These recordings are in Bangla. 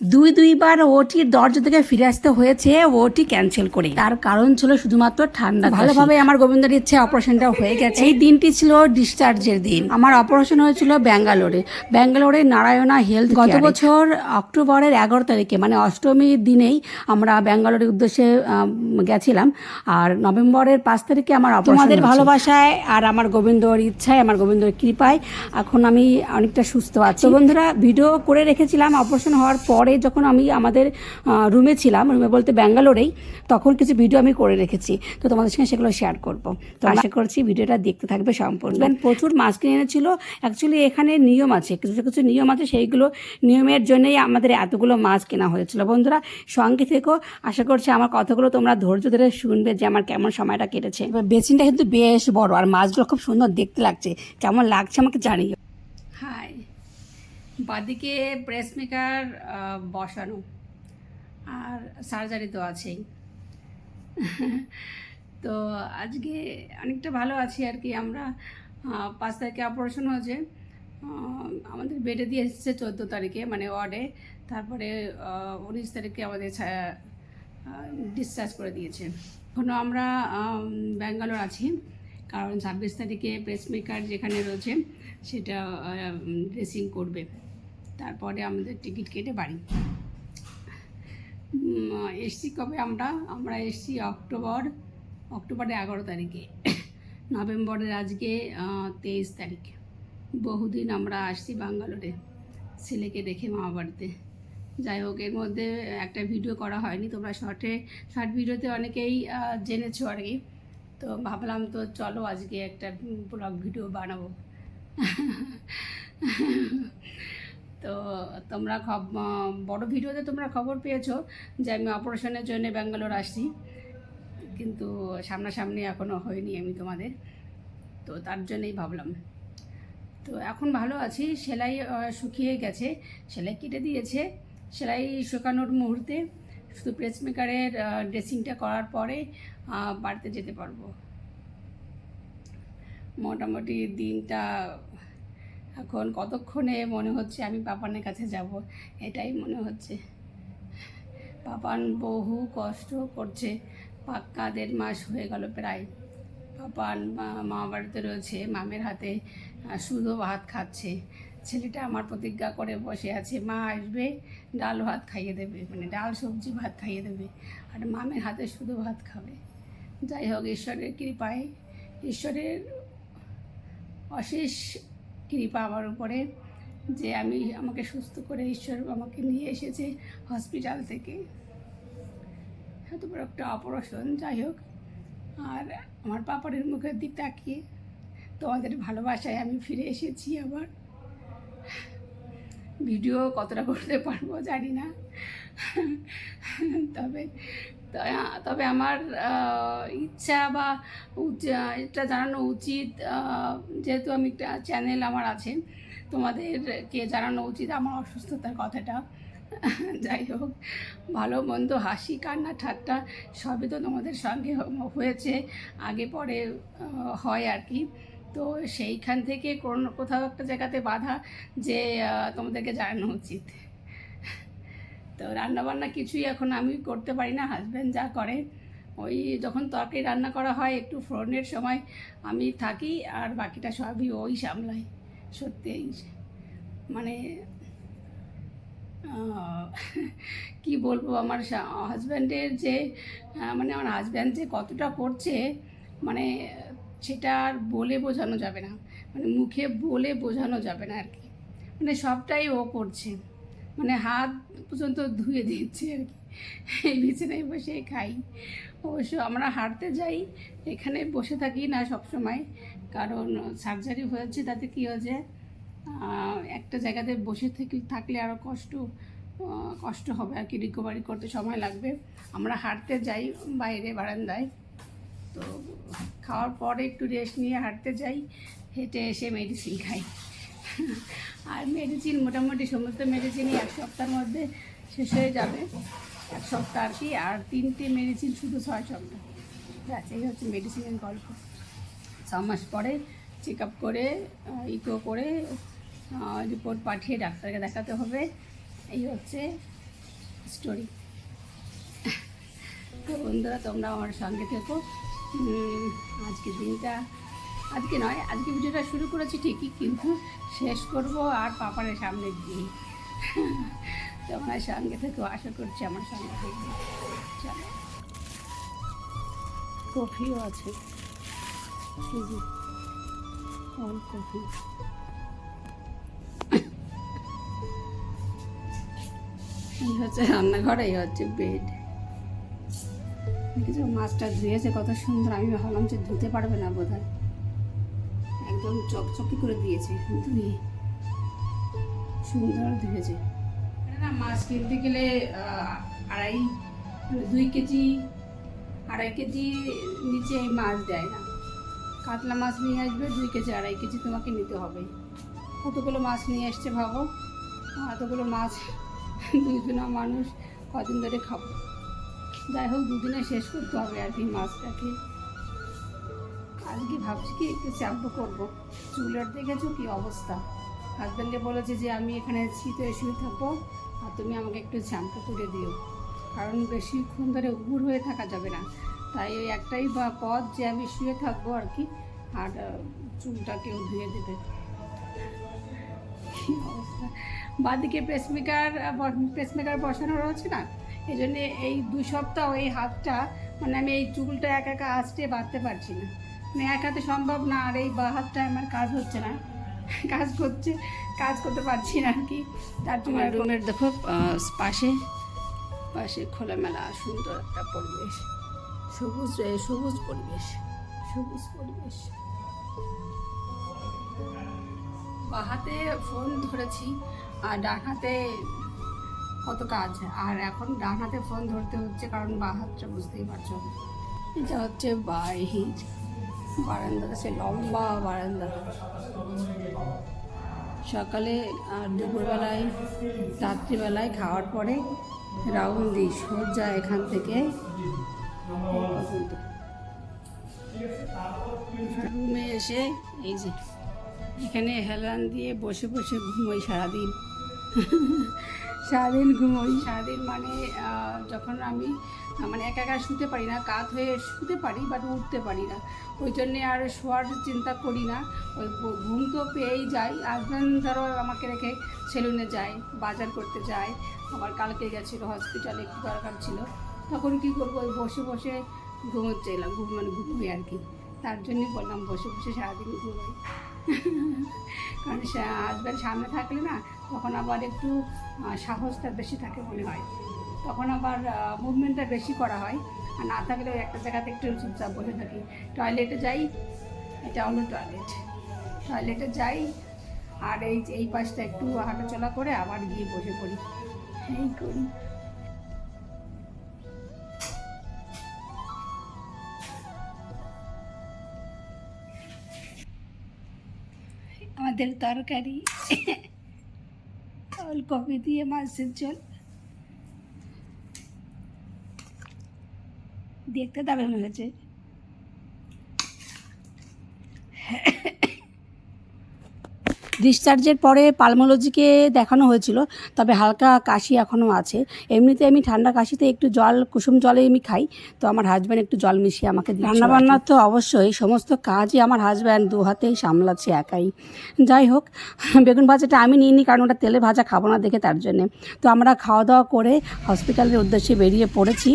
দুই দুইবার ওটির দরজা থেকে ফিরে আসতে হয়েছে ওটি ক্যান্সেল করে। তার কারণ ছিল শুধুমাত্র ঠান্ডা ভালোভাবে আমার গোবিন্দর ইচ্ছে অপারেশনটা হয়ে গেছে। এই দিনটি ছিল ডিসচার্জের দিন। আমার অপারেশন হয়েছিল ব্যাঙ্গালোরে। ব্যাঙ্গালোরে নারায়ণা হেলথ গত বছর অক্টোবরের এগারো তারিখে মানে অষ্টমীর দিনেই আমরা ব্যাঙ্গালোরের উদ্দেশ্যে গেছিলাম। আর নভেম্বরের পাঁচ তারিখে আমার তোমাদের ভালোবাসায় আর আমার গোবিন্দর ইচ্ছায় আমার গোবিন্দর কৃপায় এখন আমি অনেকটা সুস্থ আছি। বন্ধুরা ভিডিও করে রেখেছিলাম। অপারেশন হওয়ার পরে যখন আমি আমাদের রুমে ছিলাম রুমে বলতে ব্যাঙ্গালোরেই তখন কিছু ভিডিও আমি করে রেখেছি। তো তোমাদের সঙ্গে সেগুলো শেয়ার করব। তো আশা করছি ভিডিওটা দেখতে থাকবে সম্পূর্ণ। প্রচুর মাছ কিনে এনেছিল অ্যাকচুয়ালি এখানে নিয়ম আছে কিছু কিছু নিয়ম আছে সেইগুলো নিয়মের জন্যই আমাদের এতগুলো মাছ কেনা হয়েছিল। বন্ধুরা সঙ্গে থেকেও আশা করছি আমার কথাগুলো তোমরা ধৈর্য ধরে শুনবে যে আমার কেমন সময়টা কেটেছে। এবার বেসিনটা কিন্তু বেশ বড় আর মাছগুলো খুব সুন্দর দেখতে লাগছে। কেমন লাগছে আমাকে জানিও। হাই বাদিকে প্রেস মেকার বসানো। আর সার্জারি তো আছেই। তো আজকে অনেকটা ভালো আছি আর কি আমরা। পাঁচ তারিখে অপারেশন হয়েছে। আমাদের বেডে দিয়ে এসেছে চোদ্দ তারিখে মানে ওয়ার্ডে। তারপরে উনিশ তারিখে আমাদের ডিসচার্জ করে দিয়েছে। এখনও আমরা ব্যাঙ্গালোর আছি। কারণ ছাব্বিশ তারিখে প্রেসমেকার যেখানে রয়েছে, সেটা ড্রেসিং করবে। তারপরে আমাদের টিকিট কেটে বাড়ি। এসছি কবে আমরা? আমরা এসছি অক্টোবর, অক্টোবরের এগারো তারিখে। নভেম্বরের আজকে তেইশ তারিখ। বহুদিন আমরা আসছি ব্যাঙ্গালোরে ছেলেকে রেখে মামা বাড়িতে। যাই হোক, এর মধ্যে একটা ভিডিও করা হয়নি, তোমরা শর্টে, শর্ট ভিডিওতে অনেকেই জেনেছো আর কি। তো ভাবলাম তো চলো আজকে একটা ব্লগ ভিডিও বানাবো। তো তোমরা বড় ভিডিওতে তোমরা খবর পেয়েছ যে আমি অপারেশনের জন্য ব্যাঙ্গালোর আসছি। কিন্তু সামনাসামনি এখনও হয়নি আমি তোমাদের। তো তার জন্যই ভাবলাম। তো এখন ভালো আছি। সেলাই শুকিয়ে গেছে। সেলাই কেটে দিয়েছে। সেলাই শুকানোর মুহূর্তে শুধু প্রেসমেকারের ড্রেসিংটা করার পরে বাড়িতে যেতে পারব। মোটামুটি দিনটা এখন কতক্ষণে মনে হচ্ছে আমি পাপানের কাছে যাব? এটাই মনে হচ্ছে। পাপান বহু কষ্ট করছে। পাক্কা দেড় মাস হয়ে গেল প্রায়। পাপান মা- বাড়িতে রয়েছে, মামের হাতে শুধু ভাত খাচ্ছে। ছেলেটা আমার প্রতিজ্ঞা করে বসে আছে, মা আসবে, ডাল ভাত খাইয়ে দেবে। মানে ডাল, সবজি, ভাত খাইয়ে দেবে। আর মামের হাতে শুধু ভাত খাবে। যাই হোক, ঈশ্বরের কৃপায়, ঈশ্বরের অশেষ কৃপা আমার উপরে যে আমি আমাকে সুস্থ করে ঈশ্বর আমাকে নিয়ে এসেছে হসপিটাল থেকে। বড় একটা অপারেশন, যাই হোক। আর আমার পাপড়ের মুখের দিক তাকিয়ে তোমাদের ভালোবাসায় আমি ফিরে এসেছি আবার। ভিডিও কতটা করতে পারব জানি না। তবে তবে আমার ইচ্ছা বা এটা জানানো উচিত যেহেতু আমি একটা চ্যানেল আমার আছে, তোমাদেরকে জানানো উচিত আমার অসুস্থতার কথাটা। যাই হোক, ভালো মন্দ হাসি, কান্না, ঠাট্টা সবই তো তোমাদের সঙ্গে হয়েছে, আগে পরে হয় আর কি। তো সেইখান থেকে কোনো, কোথাও একটা জায়গাতে বাধা যে তোমাদেরকে জানানো উচিত। তো রান্নাবান্না কিছুই এখন আমি করতে পারি না হাজব্যান্ড যা করে। ওই যখন তরকারি রান্না করা হয়, একটু ফোড়নের সময় আমি থাকি আর বাকিটা সবই ওই সামলায় সত্যিই মানে কি বলব, আমার হাজব্যান্ডের যে মানে আমার হাজব্যান্ড যে কতটা করছে মানে সেটা আর বলে বোঝানো যাবে না। মানে মুখে বলে বোঝানো যাবে না আর কি। মানে সবটাই ও করছে। মানে হাত পর্যন্ত ধুয়ে দিচ্ছে আর কি। এই বিছানায় বসে খাই। অবশ্য আমরা হাঁটতে যাই, এখানে বসে থাকি না সব সময় কারণ সার্জারি হয়েছে, তাতে কী হয়েছে একটা জায়গাতে বসে থেকে থাকলে আরও কষ্ট কষ্ট হবে আর কি রিকভারি করতে সময় লাগবে। আমরা হাঁটতে যাই বাইরে বারান্দায়। তো খাওয়ার পরে একটু রেস্ট নিয়ে হাঁটতে যাই, হেঁটে এসে মেডিসিন খাই। আর মেডিসিন মোটামুটি সমস্ত মেডিসিনই এক সপ্তাহের মধ্যে শেষ হয়ে যাবে। এক সপ্তাহ আর কি আর তিনটে মেডিসিন শুধু ছয় সপ্তাহ। ব্যাস এই হচ্ছে মেডিসিনের গল্প। ছ মাস পরে চেক আপ করে ইকো করে রিপোর্ট পাঠিয়ে ডাক্তারকে দেখাতে হবে। এই হচ্ছে স্টোরি তো বন্ধুরা তোমরা আমার সঙ্গে থেকো। উম, আজকে দিনটা আজকে নয় আজকে ভিডিওটা শুরু করেছি ঠিকই কিন্তু শেষ করব আর পাপারের সামনে গিয়ে তোমরা সঙ্গে থেকো আশা করছি আমার সঙ্গে দেখবে চলো। কফিও আছে। All coffee. এই হচ্ছে রান্নাঘর? এই হচ্ছে বেড দেখেছ? মাছটা ধুয়েছে কত সুন্দর। আমি ভাবলাম যে ধুতে পারবে না বোধ হয় একদম চকচকে করে দিয়েছে ধুয়ে সুন্দর ধুয়েছে না মাছ কিনতে গেলে আড়াই, দুই কেজি, আড়াই কেজি নিচে এই মাছ দেয় না। কাতলা মাছ নিয়ে আসবে, দুই কেজি, আড়াই কেজি তোমাকে নিতে হবে। কতগুলো মাছ নিয়ে এসছে ভাবো? এতগুলো মাছ দুজনা মানুষ কদিন ধরে খাব। যাই হোক, দুদিনে শেষ করতে হবে আর কি মাছটাকে। আজকে ভাবছি কি একটু শ্যাম্পু করব? চুলের দেখেছ কি অবস্থা? হাজব্যান্ডে বলেছে যে আমি এখানে শীতে শুয়ে থাকব আর তুমি আমাকে একটু শ্যাম্পু করে দিও। কারণ বেশিক্ষণ ধরে উগুর হয়ে থাকা যাবে না। তাই ওই একটাই বা পথ যে আমি শুয়ে থাকব আর কি, আর চুলটা কেউ ধুয়ে দেবে। অবস্থা? বাদিকে পেসমেকার পেসমেকার বসানো রয়েছে না? এই জন্যে এই দু সপ্তাহ এই হাতটা মানে আমি এই চুলটা একা একা আসতে বাঁধতে পারছি না। মানে এক হাতে সম্ভব না আর এই বা হাতটা আমার কাজ হচ্ছে না। কাজ করছে কাজ করতে পারছি না আর কি। তার জন্য রুমের দেখো পাশে পাশে খোলামেলা সুন্দর একটা পরিবেশ। সবুজ সবুজ পরিবেশ সবুজ পরিবেশ। বাঁ হাতে ফোন ধরেছি আর ডান হাতে কত কাজ। আর এখন ডান হাতে ফোন ধরতে হচ্ছে কারণ বাঁ হাতটা বুঝতেই পারছ। এটা হচ্ছে বাহির বারান্দা, সে লম্বা বারান্দা। সকালে আর দুপুরবেলায়, রাত্রিবেলায় খাওয়ার পরে রাউন্ড দিই, সোজা এখান থেকে রুমে এসে, এই যে, এখানে হেলান দিয়ে বসে বসে ঘুমোই সারাদিন। সারাদিন ঘুমোই। সারাদিন মানে যখন আমি মানে একা একা শুতে পারি না, কাত হয়ে শুতে পারি বাট উঠতে পারি না। ওই জন্যে আর শোয়ার চিন্তা করি না। ওই ঘুম তো পেয়েই যাই। হাজব্যান্ড ধরো আমাকে রেখে সেলুনে যায়, বাজার করতে যায়। আবার কালকে গেছিল হসপিটালে একটু দরকার ছিল। তখন কি করব? ওই বসে বসে ঘুমোচ্ছে এলাম। ঘুম মানে ঘুমোই আর কি। তার জন্যই বললাম, বসে বসে সারাদিন ঘুমোই। কারণ হাজব্যান্ড সামনে থাকলে না তখন আবার একটু সাহসটা বেশি থাকে মনে হয়। তখন আবার মুভমেন্টটা বেশি করা হয়। আর না থাকলে একটা জায়গাতে একটু চুপচাপ বসে থাকি। টয়লেটে যাই, এটা হলো টয়লেট টয়লেটে যাই, আর এই এই পাশটা একটু হাঁটাচলা করে আবার গিয়ে বসে পড়ি। এই করি। আমাদের তরকারি। ওলকপি দিয়ে মাছের ঝোল দেখতে দারুণ হয়েছে। ডিসচার্জের পরে পালমোলজিকে দেখানো হয়েছিল, তবে হালকা কাশি এখনও আছে। এমনিতে আমি ঠান্ডা কাশিতে একটু জল, কুসুম জলে আমি খাই, তো আমার হাজব্যান্ড একটু জল মিশিয়ে আমাকে রান্না বান্না তো অবশ্যই, সমস্ত কাজই আমার হাজব্যান্ড দু হাতেই সামলাচ্ছে একাই। যাই হোক, বেগুন ভাজাটা আমি নিইনি, কারণ ওটা তেলে ভাজা খাব না দেখে তার জন্যে। তো আমরা খাওয়া দাওয়া করে হসপিটালের উদ্দেশ্যে বেরিয়ে পড়েছি।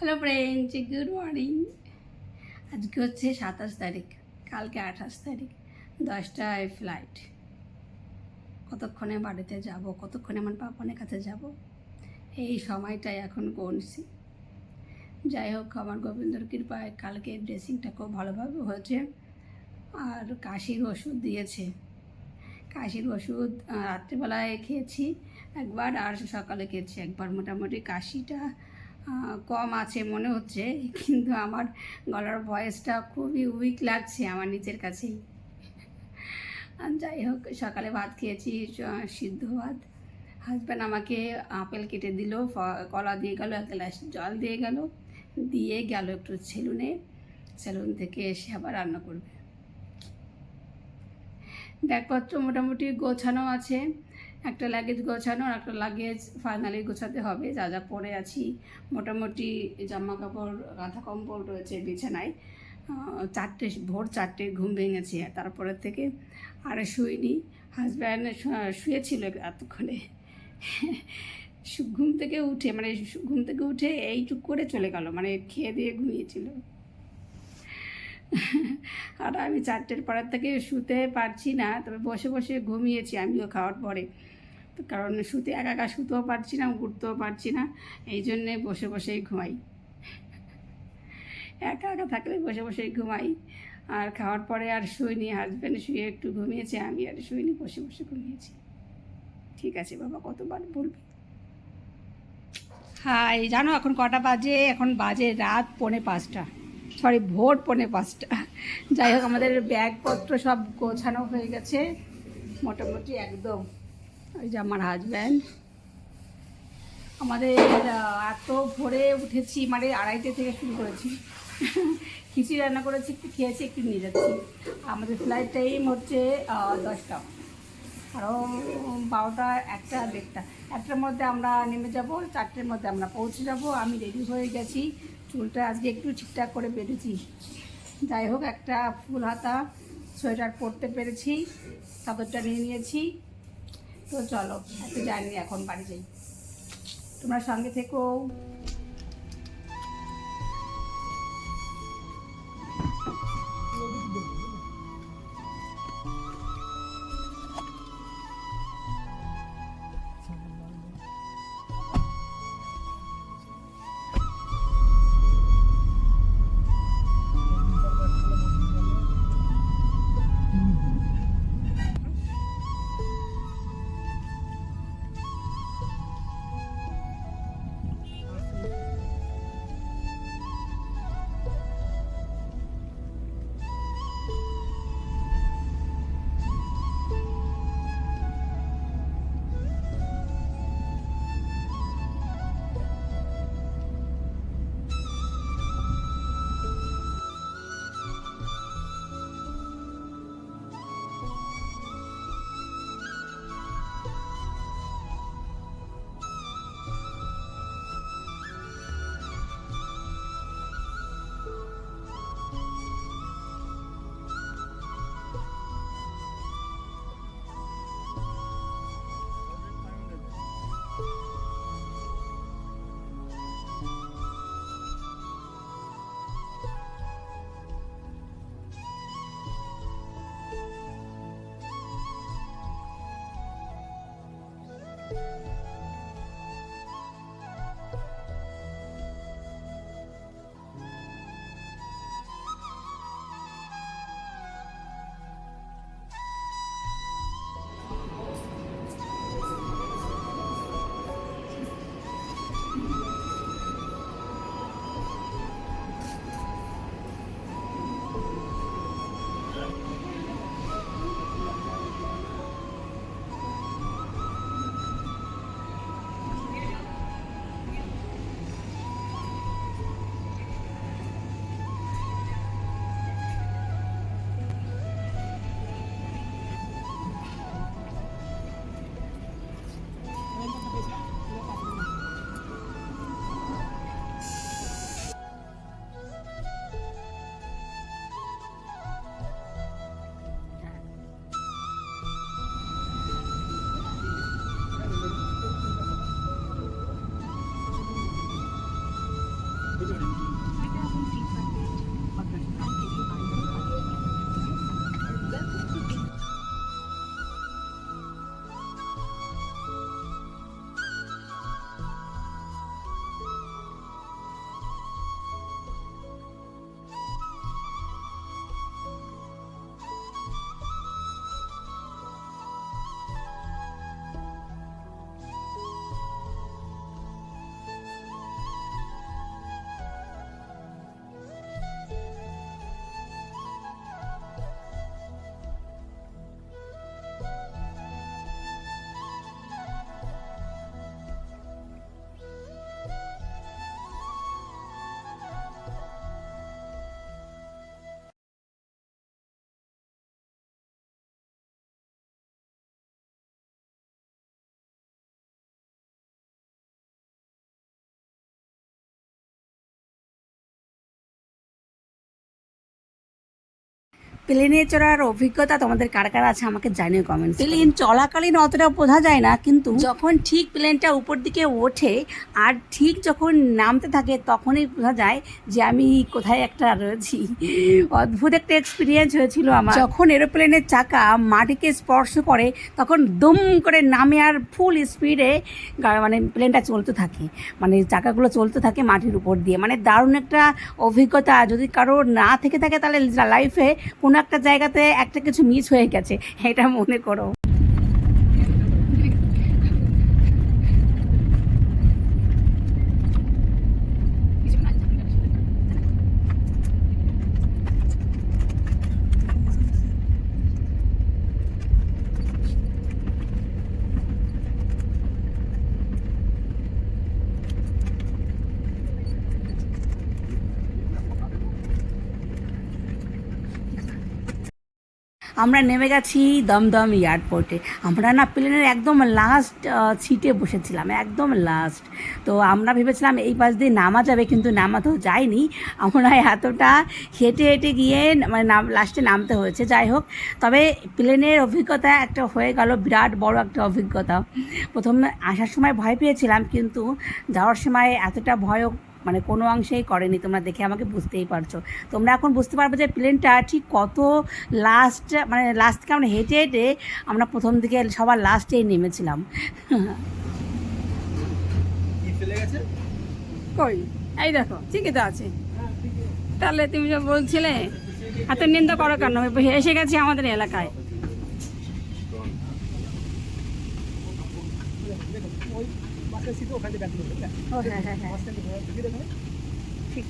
হ্যালো ফ্রেন্ডস গুড মর্নিং আজকে হচ্ছে সাতাশ তারিখ। কালকে আঠাশ তারিখ। দশটায় ফ্লাইট কতক্ষণে বাড়িতে যাব? কতক্ষণে আমার পাপনের কাছে যাব? এই সময়টাই এখন গুনছি। যাই হোক, আমার গোবিন্দর কৃপায় কালকে ড্রেসিংটা খুব ভালোভাবে হয়েছে। আর কাশির ওষুধ দিয়েছে। কাশির ওষুধ রাত্রিবেলায় খেয়েছি। একবার আর সকালে খেয়েছি। একবার মোটামুটি কাশিটা কম আছে মনে হচ্ছে, কিন্তু আমার গলার ভয়েসটা খুবই উইক লাগছে আমার নিজের কাছেই। যাই হোক, সকালে ভাত খেয়েছি সিদ্ধ ভাত। হাজব্যান্ড আমাকে আপেল কেটে দিল কলা দিয়ে গেল, এক গ্লাস জল দিয়ে গেল দিয়ে গেল একটু সেলুনে। সেলুন থেকে এসে আবার রান্না করবে। ব্যাগপত্র মোটামুটি গোছানো আছে। একটা লাগেজ গোছানো আর একটা লাগেজ ফাইনালি গোছাতে হবে। যা যা পরে আছি, মোটামুটি জামা কাপড় কাঁথা কম্বল রয়েছে বিছানায়। চারটে, ভোর চারটে ঘুম ভেঙেছে। তারপরের থেকে আর শুইনি। হাজব্যান্ড শুয়েছিল এতক্ষণে। ঘুম থেকে উঠে মানে ঘুম থেকে উঠে এইটুক করে চলে গেল। মানে খেয়ে দিয়ে ঘুমিয়েছিল। আর আমি চারটের পরের থেকে শুতে পারছি না। তবে বসে বসে ঘুমিয়েছি, আমিও খাওয়ার পরে। কারণ শুতে, একা একা শুতেও পারছি না উঠতেও পারছি না, এই জন্যে বসে বসেই ঘুমাই। একা একা থাকলে বসে বসেই ঘুমাই। আর খাওয়ার পরে আর শুইনি হাজব্যান্ড শুয়ে একটু ঘুমিয়েছে, আমি আর শুইনি বসে বসে ঘুমিয়েছি। ঠিক আছে বাবা, কতবার বলবি? হাই, জানো এখন কটা বাজে? এখন বাজে রাত পৌনে পাঁচটা। সরি ভোর পৌনে পাঁচটা। যাই হোক, আমাদের ব্যাগপত্র সব গোছানো হয়ে গেছে। মোটামুটি একদম। ওই যে আমার হাজব্যান্ড আমাদের এত ভোরে উঠেছি মানে আড়াইটে থেকে শুরু করেছি। খিচুড়ি রান্না করেছি, একটু খেয়েছি, একটু নিয়ে যাচ্ছি। আমাদের ফ্লাইট টাইম হচ্ছে দশটা। আরও বারোটা, একটা, দেড়টা। একটার মধ্যে আমরা নেমে যাব, চারটের মধ্যে আমরা পৌঁছে যাব। আমি রেডি হয়ে গেছি। চুলটা আজকে একটু ঠিকঠাক করে বেঁধেছি। যাই হোক, একটা ফুল হাতা, সোয়েটার পরতে পেরেছি। চাদরটা নিয়ে নিয়েছি। তো চলো একটু জানি এখন বাড়ি যাই। তোমরা সঙ্গে থেকো। প্লেনে চড়ার অভিজ্ঞতা তোমাদের কার কার আছে আমাকে জানিও কমেন্ট প্লেন চলাকালীন অতটা বোঝা যায় না, কিন্তু যখন ঠিক প্লেনটা উপর দিকে ওঠে আর ঠিক যখন নামতে থাকে তখনই বোঝা যায় যে আমি কোথায় একটা রয়েছি। অদ্ভুত একটা এক্সপিরিয়েন্স হয়েছিল আমার। যখন এরোপ্লেনের চাকা মাটিকে স্পর্শ করে, তখন দুম করে নামে আর ফুল স্পিডে মানে প্লেনটা চলতে থাকে। মানে চাকাগুলো চলতে থাকে মাটির উপর দিয়ে। মানে দারুণ একটা অভিজ্ঞতা। যদি কারোর না থেকে থাকে তাহলে লাইফে কোনো একটা জায়গাতে একটা কিছু মিস হয়ে গেছে এটা মনে করো। আমরা নেমে গেছি দমদম এয়ারপোর্টে। আমরা না প্লেনের একদম লাস্ট সিটে বসেছিলাম, একদম লাস্ট তো আমরা ভেবেছিলাম এই পাশ দিয়ে নামা যাবে, কিন্তু নামা তো যায়নি। আমরা এতটা হেঁটে হেঁটে গিয়ে মানে নাম লাস্টে নামতে হয়েছে। যাই হোক, তবে প্লেনের অভিজ্ঞতা একটা হয়ে গেল, বিরাট বড় একটা অভিজ্ঞতা। প্রথমে আসার সময় ভয় পেয়েছিলাম, কিন্তু যাওয়ার সময় এতটা ভয়ও মানে কোনো অংশেই করেনি তোমরা দেখে আমাকে বুঝতেই পারছ। তোমরা এখন বুঝতে পারবে যে প্লেনটা ঠিক কত লাস্ট মানে লাস্ট থেকে আমরা হেঁটে হেঁটে আমরা প্রথম দিকে সবার লাস্টেই নেমেছিলাম। কই? এই দেখো ঠিকই তো আছে। তাহলে তুমি যে বলছিলে? এত নিন্দা করো কেন? এসে গেছি আমাদের এলাকায়। ও হ্যাঁ হ্যাঁ হ্যাঁ। ঠিক।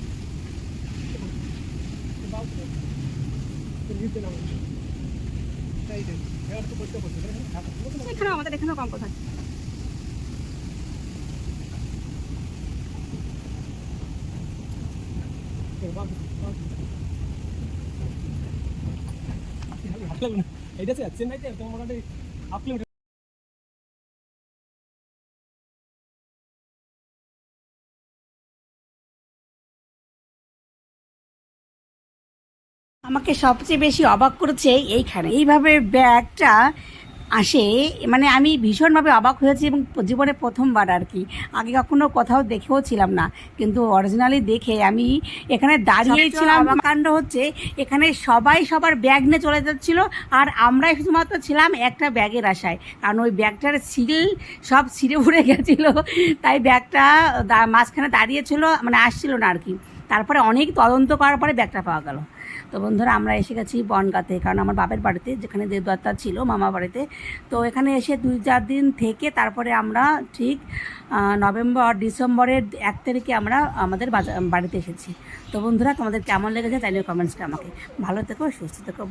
এখানে আমাদের এখানেও কম কথা এটা চেন্নাইতে তোমার মোটামুটি হাফ কিলোমিটার আমাকে সবচেয়ে বেশি অবাক করেছে এইখানে। এইভাবে ব্যাগটা আসে মানে আমি ভীষণভাবে অবাক হয়েছি এবং জীবনে প্রথমবার আর কি। আগে কখনো কোথাও দেখেও ছিলাম না কিন্তু অরিজিনালি দেখে আমি এখানে দাঁড়িয়েছিলাম। কাণ্ড হচ্ছে এখানে সবাই সবার ব্যাগ নিয়ে চলে যাচ্ছিল আর আমরাই শুধুমাত্র ছিলাম একটা ব্যাগের আশায়। কারণ ওই ব্যাগটার সিল সব ছিঁড়ে উড়ে গেছিল তাই ব্যাগটা মাঝখানে দাঁড়িয়েছিল মানে আসছিল না আর কি। তারপরে অনেক তদন্ত করার পরে ব্যাগটা পাওয়া গেল। তো বন্ধুরা, আমরা এসে গেছি বনগাতে, কারণ আমার বাপের বাড়িতে যেখানে দেবদত্তা ছিল, মামা বাড়িতে। তো এখানে এসে দুই চার দিন থেকে তারপরে আমরা ঠিক নভেম্বর, ডিসেম্বরের এক তারিখে আমরা আমাদের বাড়িতে এসেছি। তো বন্ধুরা, তোমাদের কেমন লেগেছে তাই নিয়ে কমেন্টসটা আমাকে। ভালো থেকো, সুস্থ থেকো।